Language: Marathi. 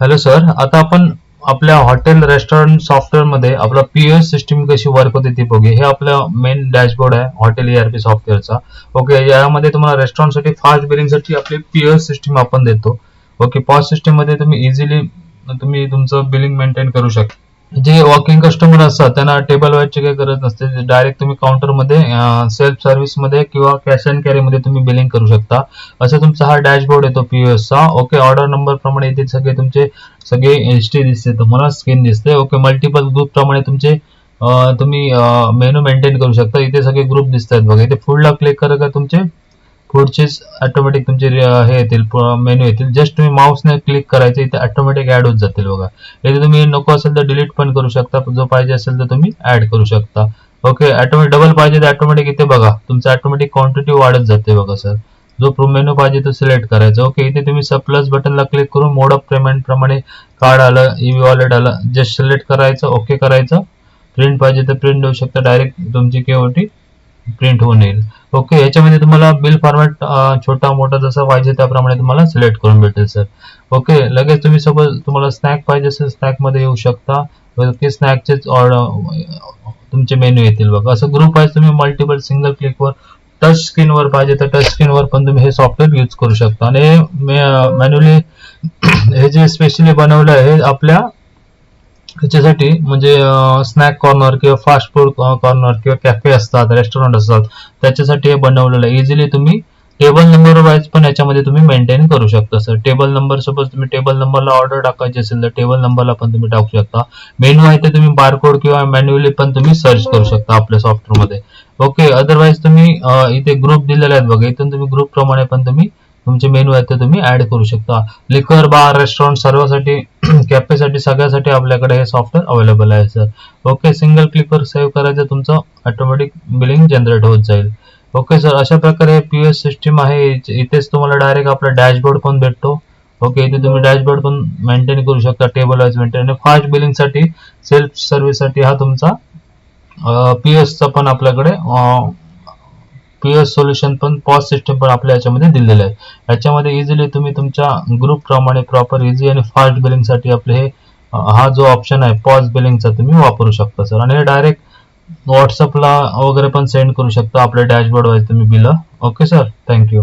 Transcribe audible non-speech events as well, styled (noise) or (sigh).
Hello sir. आता आपण आपल्या हॉटेल रेस्टॉरंट सॉफ्टवेअरमध्ये आपला पीएस सिस्टीम कशी वर्क होते ती बघू हे आपलं मेन डॅशबोर्ड आहे हॉटेल ईआरपी सॉफ्टवेअरचा. ओके यामध्ये तुम्हाला रेस्टॉरंटसाठी फास्ट बिलिंगसाठी आपली पीएस सिस्टीम आपण देतो. ओके पॉस सिस्टीममध्ये तुम्ही इझिली तुम्ही तुमचं बिलिंग मेंटेन करू शकता. जे वॉकिंग कस्टमर असतात त्यांना टेबल वाईजची काही गरज नसते. डायरेक्ट तुम्ही काउंटरमध्ये सेल्फ सर्व्हिसमध्ये किंवा कॅश अँड कॅरी मध्ये तुम्ही बिलिंग करू शकता. असं तुमचा हा डॅशबोर्ड येतो पी यू एसचा ओके ऑर्डर नंबर प्रमाणे इथे सगळे तुमचे सगळे हिस्ट्री टी दिसते तुम्हाला स्क्रीन दिसते ओके मल्टिपल ग्रुप प्रमाणे तुमचे तुम्ही मेनू मेंटेन करू शकता. इथे सगळे ग्रुप दिसतात बघा. इथे फूडला क्लिक करा का तुमचे? पुढचेच ऑटोमॅटिक तुमचे हे येतील मेनू येतील. जस्ट तुम्ही माऊसने क्लिक करायचे इथे ऑटोमॅटिक ऍड होत जातील बघा. इथे तुम्ही नको असेल तर डिलीट पण करू शकता जो पाहिजे असेल तर तुम्ही ऍड करू शकता. ओके ऑटोमॅटिक डबल पाहिजे तर ऑटोमॅटिक इथे बघा. तुमचं ऑटोमॅटिक क्वांटिटी वाढत जाते बघा सर जो मेनू पाहिजे तो सिलेक्ट करायचा. ओके इथे तुम्ही प्लस बटनला क्लिक करून मोड ऑफ पेमेंट प्रमाणे कार्ड आलं ई वॉलेट आलं जस्ट सिलेक्ट करायचं ओके करायचं. प्रिंट पाहिजे तर प्रिंट देऊ शकता डायरेक्ट तुमची केओटी प्रिंट होऊन येईल. ओके याच्यामध्ये तुम्हाला बिल फॉर्मॅट छोटा मोठा जसा पाहिजे त्याप्रमाणे तुम्हाला सिलेक्ट करून भेटेल सर ओके लगेच तुम्ही सपोज तुम्हाला स्नॅक पाहिजे असेल स्नॅकमध्ये येऊ शकता. ओके स्नॅकचेच ऑर्डर तुमचे मेन्यू येतील बघा. असं ग्रुप आहे तुम्ही मल्टिपल सिंगल क्लिकवर टच स्क्रीनवर पाहिजे तर टच स्क्रीनवर पण तुम्ही हे सॉफ्टवेअर यूज करू शकता. आणि मॅन्युअली (clears throat) हे जे स्पेशली बनवलं आहे हे आपल्या ह्याच्यासाठी म्हणजे स्नॅक कॉर्नर किंवा फास्ट फूड कॉर्नर किंवा कॅफे असतात रेस्टॉरंट असतात त्याच्यासाठी हे बनवलेलं आहे. इझिली तुम्ही टेबल नंबर वाईज पण याच्यामध्ये तुम्ही मेंटेन करू शकता सर टेबल नंबर सपोज तुम्ही टेबल नंबरला ऑर्डर टाकायची असेल तर टेबल नंबरला पण तुम्ही टाकू शकता. मेनू आहे ते तुम्ही बारकोड किंवा मॅन्युअली पण तुम्ही सर्च करू शकता आपल्या सॉफ्टवेअरमध्ये ओके अदरवाईज तुम्ही इथे ग्रुप दिलेले आहेत बघा. इथून तुम्ही ग्रुप प्रमाणे पण तुम्ही तुमचे मेनू आहेत ते तुम्ही ऍड करू शकता. लिकर बार रेस्टॉरंट सर्वसाठी कॅफेसाठी सगळ्यासाठी आपल्याकडे हे सॉफ्टवेअर अवेलेबल आहे सर ओके सिंगल क्लिकवर सेव्ह करायचं तुमचं ऑटोमॅटिक बिलिंग जनरेट होत जाईल. ओके सर अशा प्रकारे पी एस सिस्टीम आहे. इथेच तुम्हाला डायरेक्ट आपला डॅशबोर्ड पण भेटतो. ओके इथे तुम्ही डॅशबोर्ड पण मेंटेन करू शकता टेबल वाईज मेंटेन आणि फास्ट बिलिंगसाठी सेल्फ सर्व्हिससाठी हा तुमचा पी एसचा पण आपल्याकडे पीएस सोल्युशन पण पॉज सिस्टम पण आपल्या याच्यामध्ये दिलेलं आहे. याच्यामध्ये इझिली तुम्ही तुमच्या ग्रुप प्रमाणे प्रॉपर इझी आणि फास्ट बिलिंगसाठी आपले हे हा जो ऑप्शन आहे पॉज बिलिंगचा तुम्ही वापरू शकता सर आणि हे डायरेक्ट व्हॉट्सअपला वगैरे पण सेंड करू शकता आपल्या डॅशबोर्डवर तुम्ही बिल ओके सर थँक्यू